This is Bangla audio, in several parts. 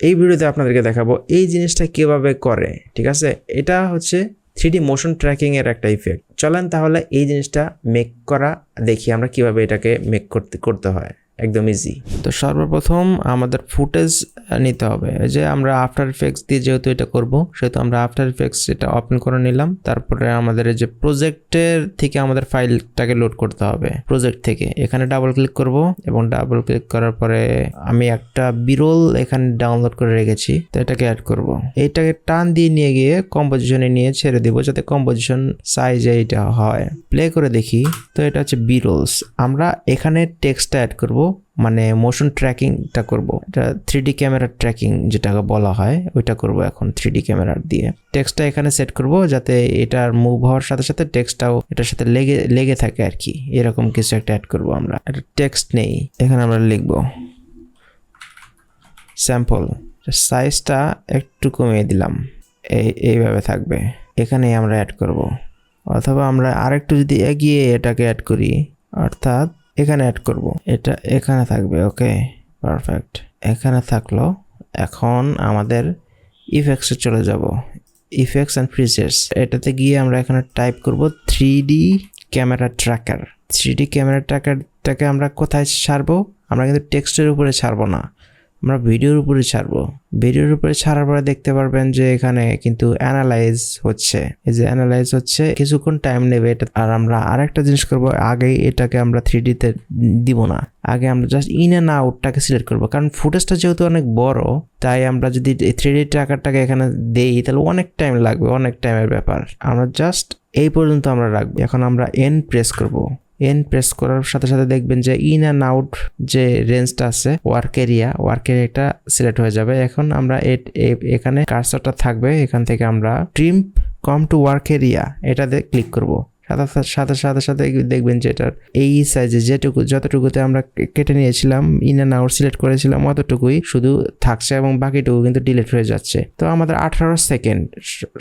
এই ভিডিওতে আপনাদেরকে দেখাবো এই জিনিসটা কীভাবে করে, ঠিক আছে? এটা হচ্ছে থ্রি মোশন ট্র্যাকিংয়ের একটা ইফেক্ট চলেন তাহলে এই জিনিসটা মেক করা, দেখি আমরা কীভাবে এটাকে মেক করতে করতে হয়। একদম ইজি তো সর্বপ্রথম আমাদের ফুটেজ নিতে হবে। যে আমরা আফটার ইফেক্টস দিয়ে যেহেতু এটা করব, সেহেতু আমরা আফটার ইফেক্টস এটা ওপেন করে নিলাম। তারপরে আমাদের যে প্রজেক্টের থেকে আমাদের ফাইলটাকে লোড করতে হবে। প্রজেক্ট থেকে। এখানে ডাবল ক্লিক করব এবং ডাবল ক্লিক করার পরে আমি একটা বিরল এখানে ডাউনলোড করে রেখেছি। তো এটাকে অ্যাড করব। এইটাকে টান দিয়ে নিয়ে গিয়ে কম্পোজিশনে নিয়ে ছেড়ে দিব যাতে কম্পোজিশন সাইজে এটা হয়। প্লে করে দেখি। তো এটা হচ্ছে বিরোলস আমরা এখানে টেক্সটটা অ্যাড করব। মানে মোশন ট্র্যাকিংটা করব। এটা থ্রি ডি ক্যামেরার ট্র্যাকিং যেটাকে বলা হয়, ওইটা করব এখন থ্রি ডি ক্যামেরার দিয়ে। টেক্সটটা এখানে সেট করব যাতে এটার মুভ হওয়ার সাথে সাথে টেক্সটটাও এটার সাথে লেগে লেগে থাকে আর কি। এরকম কিছু একটা অ্যাড করব আমরা। একটা টেক্সট নেই। এখানে আমরা লিখব স্যাম্পল সাইজটা একটু কমিয়ে দিলাম। এই, এইভাবে থাকবে। এখানে আমরা অ্যাড করব। অথবা আমরা আরেকটু যদি এগিয়ে এটাকে অ্যাড করি, অর্থাৎ এখানে অ্যাড করব। এটা এখানে থাকবে ওকে পারফেক্ট এখানে থাকল, এখন আমাদের ইফেক্টসে চলে যাব। ইফেক্টস অ্যান্ড ফ্রিজেস এটাতে গিয়ে আমরা এখানে টাইপ করব three D camera tracker three D camera ট্র্যাকারটাকে আমরা কোথায় ছাড়বো? আমরা কিন্তু টেক্সটের উপরে ছাড়বো না। আমরা ভিডিওর উপরে ছাড়বো। ভিডিওর উপরে ছাড়ার পরে দেখতে পারবেন যে এখানে কিন্তু অ্যানালাইজ হচ্ছে। এই যে অ্যানালাইজ হচ্ছে, কিছুক্ষণ টাইম নেবে এটা। আর আমরা আরেকটা জিনিস করব আগে এটাকে আমরা থ্রি ডিতে দিব না। আগে আমরা জাস্ট ইন অ্যান্ড আউটটাকে সিলেক্ট করব। কারণ ফুটেজটা যেহেতু অনেক বড়, তাই আমরা যদি থ্রি ডি ট্র্যাকারটাকে এখানে দেই, তাহলে অনেক টাইম লাগবে, অনেক টাইমের ব্যাপার। আমরা জাস্ট এই পর্যন্ত আমরা রাখব। এখন আমরা এন প্রেস করব। এন প্রেস করার সাথে সাথে দেখবেন যে ইন অ্যান্ড আউট যে রেঞ্জটা আছে ওয়ার্ক এরিয়া ওয়ার্ক এরিয়াটা সিলেক্ট হয়ে যাবে। এখন আমরা এখানে কার্সরটা থাকবে। এখান থেকে আমরা trim comp to work area এটাতে ক্লিক করব। সাথে সাথে সাথে দেখবেন যেটার এই সাইজে যেটুকু যতটুকুতে আমরা কেটে নিয়েছিলাম ইন অ্যান্ড আউট সিলেক্ট করেছিলাম, অতটুকুই শুধু থাকছে এবং বাকিটুকু কিন্তু ডিলিট হয়ে যাচ্ছে। তো আমাদের আঠারো সেকেন্ড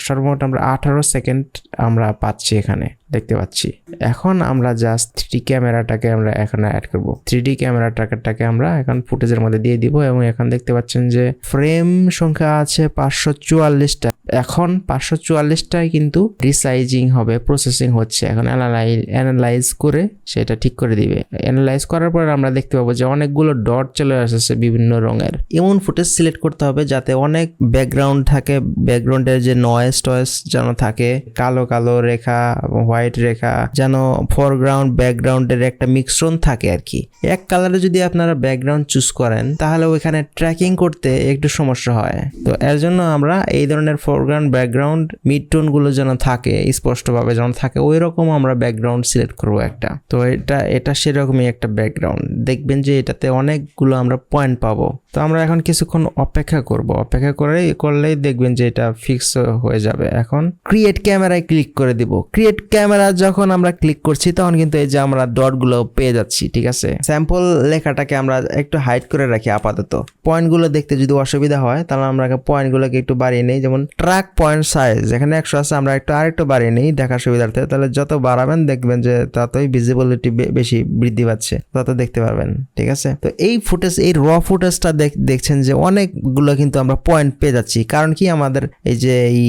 সর্বমোট আমরা আঠারো সেকেন্ড আমরা পাচ্ছি এখানে, দেখতে পাচ্ছি। এখন আমরা জাস্ট থ্রি ক্যামেরাটাকে আমরা এখানে অ্যাড করব। থ্রি ডি ক্যামেরা ট্র্যাকারটাকে আমরা এখন ফুটেজের মধ্যে দিয়ে দিব এবং এখন দেখতে পাচ্ছেন যে ফ্রেম সংখ্যা আছে পাঁচশো চুয়াল্লিশটা। এখন পাঁচশো চুয়াল্লিশটায় কিন্তু রিসাইজিং হবে প্রসেসিং হচ্ছে। এখন অ্যানালাইজ অ্যানালাইজ করে সেটা ঠিক করে দিবে। অ্যানালাইজ করার পর আমরা দেখতে পাবো যে অনেকগুলো ডট চলে আসছে বিভিন্ন রঙের। এমন ফুটেজ সিলেক্ট করতে হবে যাতে অনেক ব্যাকগ্রাউন্ড থাকে ব্যাকগ্রাউন্ডের যে নয়েস টয়েস যেন থাকে, কালো কালো রেখা হোয়াইট রেখা, যেন ফোরগ্রাউন্ড ব্যাকগ্রাউন্ডের একটা মিক্সন থাকে আর কি। এক কালারে যদি আপনারা ব্যাকগ্রাউন্ড চুজ করেন, তাহলে ওইখানে ট্র্যাকিং করতে একটু সমস্যা হয়। তো এর জন্য আমরা এই ধরনের ফোরগ্রাউন্ড ব্যাকগ্রাউন্ড মিড টোনগুলো যেন থাকে, স্পষ্টভাবে যেন থাকে ওই রকম আমরা ব্যাকগ্রাউন্ড সিলেক্ট করব একটা। তো এটা এটা সেরকমই একটা ব্যাকগ্রাউন্ড দেখবেন যে এটাতে অনেকগুলো আমরা পয়েন্ট পাবো। তো আমরা এখন কিছুক্ষণ অপেক্ষা করব। অপেক্ষা করে, করলেই দেখবেন যে এটা ফিক্স হয়ে যাবে। এখন ক্রিয়েট ক্যামেরায় ক্লিক করে দিব। ক্রিয়েট ক্যামেরা যখন আমরা ক্লিক করছি, তখন কিন্তু এই যে আমরা ডটগুলো পেয়ে যাচ্ছি, ঠিক আছে? স্যাম্পল লেখাটাকে আমরা একটু হাইড করে রাখি আপাতত। পয়েন্টগুলো দেখতে যদি অসুবিধা হয়, তাহলে আমরা পয়েন্টগুলোকে একটু বাড়িয়ে নিই। যেমন ট্র্যাক পয়েন্ট সাইজ এখানে একশো আছে, আমরা একটু আরেকটু বাড়িয়ে নিই দেখার সুবিধার্থে। তাহলে যত বাড়াবেন দেখবেন যে ততই ভিজিবিলিটি বেশি বৃদ্ধি পাচ্ছে, তত দেখতে পারবেন, ঠিক আছে? তো এই ফুটেজ এই র ফুটেজটা দেখছেন যে অনেকগুলো কিন্তু আমরা পয়েন্ট পেয়ে যাচ্ছি। কারণ কি আমাদের এই যে এই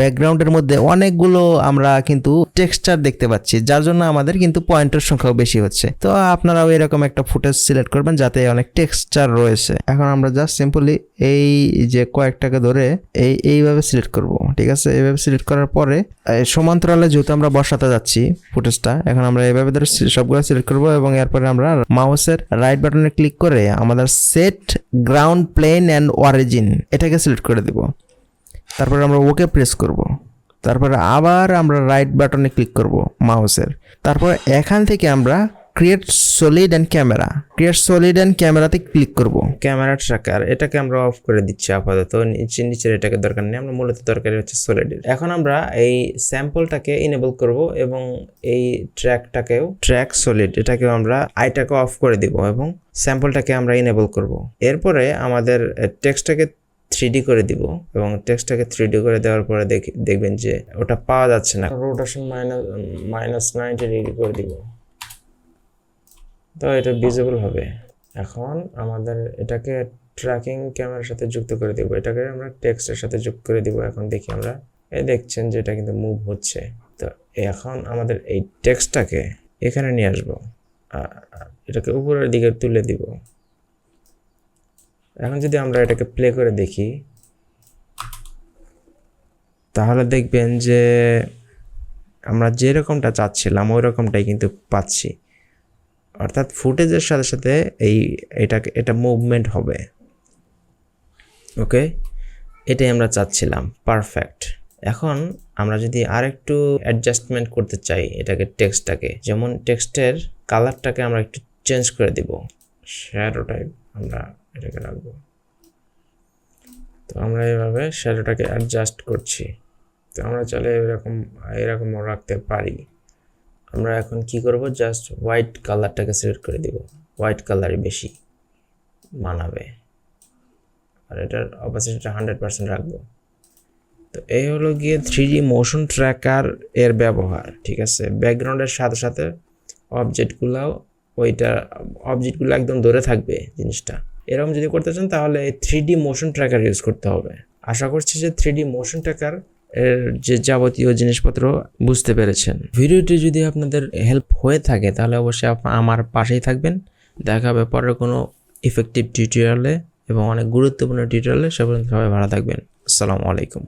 ব্যাকগ্রাউন্ডের মধ্যে অনেকগুলো আমরা কিন্তু টেক্সচার দেখতে পাচ্ছি, যার জন্য আমাদের কিন্তু পয়েন্টের সংখ্যাও বেশি হচ্ছে। তো আপনারাও এরকম একটা ফুটেজ সিলেক্ট করবেন যাতে অনেক টেক্সচার রয়েছে। এখন আমরা জাস্ট সিম্পলি এই যে কয়েকটাকে ধরে এই এইভাবে সিলেক্ট করব, ঠিক আছে? এইভাবে সিলেক্ট করার পরে সমান্তরালে যেহেতু আমরা বসাতে যাচ্ছি ফুটেজটা এখন আমরা এইভাবে ধরে সবগুলো সিলেক্ট করব এবং এরপরে আমরা মাউসের রাইট বাটনে ক্লিক করে আমাদের set ground plane and origin এটাকে সিলেক্ট করে দিব। তারপরে আমরা ওকে প্রেস করব। তারপরে আবার আমরা রাইট বাটনে ক্লিক করব মাউসের তারপর এখান থেকে আমরা create solid and camera create solid and ক্যামেরাতে ক্লিক করব। ক্যামেরা ট্র্যাকার এটাকে আমরা অফ করে দিচ্ছি আপাতত। নিচে নিচের এটাকে দরকার নেই আমরা মূলত দরকারি হচ্ছে সলিডের এখন আমরা এই স্যাম্পলটাকে ইনেবল করব এবং এই ট্র্যাকটাকেও ট্র্যাক সলিড এটাকেও আমরা আইটাকে অফ করে দিব এবং স্যাম্পলটাকে আমরা ইনেবল করব। এরপরে আমাদের টেক্সটটাকে থ্রি করে দিব এবং টেক্সটটাকে থ্রি করে দেওয়ার পরে দেখবেন যে ওটা পাওয়া যাচ্ছে না। Rotation minus minus ninety degree করে দিব। তো এটা ভিজিবল হবে। এখন আমাদের এটাকে ট্র্যাকিং ক্যামেরার সাথে যুক্ত করে দেবো। এটাকে আমরা টেক্সটের সাথে যুক্ত করে দিব। এখন দেখি আমরা। এই দেখছেন যে এটা কিন্তু মুভ হচ্ছে। তো এখন আমাদের এই টেক্সটটাকে এখানে নিয়ে আসব। এটাকে উপরের দিকে তুলে দিব। এখন যদি আমরা এটাকে প্লে করে দেখি, তাহলে দেখবেন যে আমরা যেরকমটা চাচ্ছিলাম ওই রকমটাই কিন্তু পাচ্ছি। অর্থাৎ ফুটেজের সাথে সাথে এই এটাকে এটা মুভমেন্ট হবে। ওকে এটাই আমরা চাচ্ছিলাম। পারফেক্ট এখন আমরা যদি আরেকটু অ্যাডজাস্টমেন্ট করতে চাই এটাকে টেক্সটটাকে যেমন টেক্সটের কালারটাকে আমরা একটু চেঞ্জ করে দিব। শ্যাডো টাইপ আমরা এটাকে রাখব। তো আমরা এইভাবে শ্যাডোটাকে অ্যাডজাস্ট করছি। তো আমরা চাইলে এরকম, এরকমও রাখতে পারি। আমরা এখন কি করব? জাস্ট হোয়াইট কালারটাকে সিলেক্ট করে দিব। হোয়াইট কালারই বেশি মানাবে। আর এটার অপাসিটিটা হান্ড্রেড পার্সেন্ট রাখব। তো এই হলো গিয়ে থ্রি মোশন ট্র্যাকার এর ব্যবহার, ঠিক আছে? ব্যাকগ্রাউন্ডের সাথে সাথে অবজেক্টগুলোও ওইটা অবজেক্টগুলো একদম ধরে থাকবে জিনিসটা। এরকম যদি করতে চান তাহলে থ্রি মোশন ট্র্যাকার ইউজ করতে হবে। আশা করছি যে থ্রি মোশন ট্র্যাকার এর যে যাবতীয় জিনিসপত্র বুঝতে পেরেছেন। ভিডিওটি যদি আপনাদের হেল্প হয়ে থাকে, তাহলে অবশ্যই আমার পাশেই থাকবেন। দেখা হবে পরের কোনো ইফেক্টিভ টিউটোরিয়ালে এবং অনেক গুরুত্বপূর্ণ টিউটোরিয়ালে সবাই ভালো থাকবেন। আসসালামু আলাইকুম।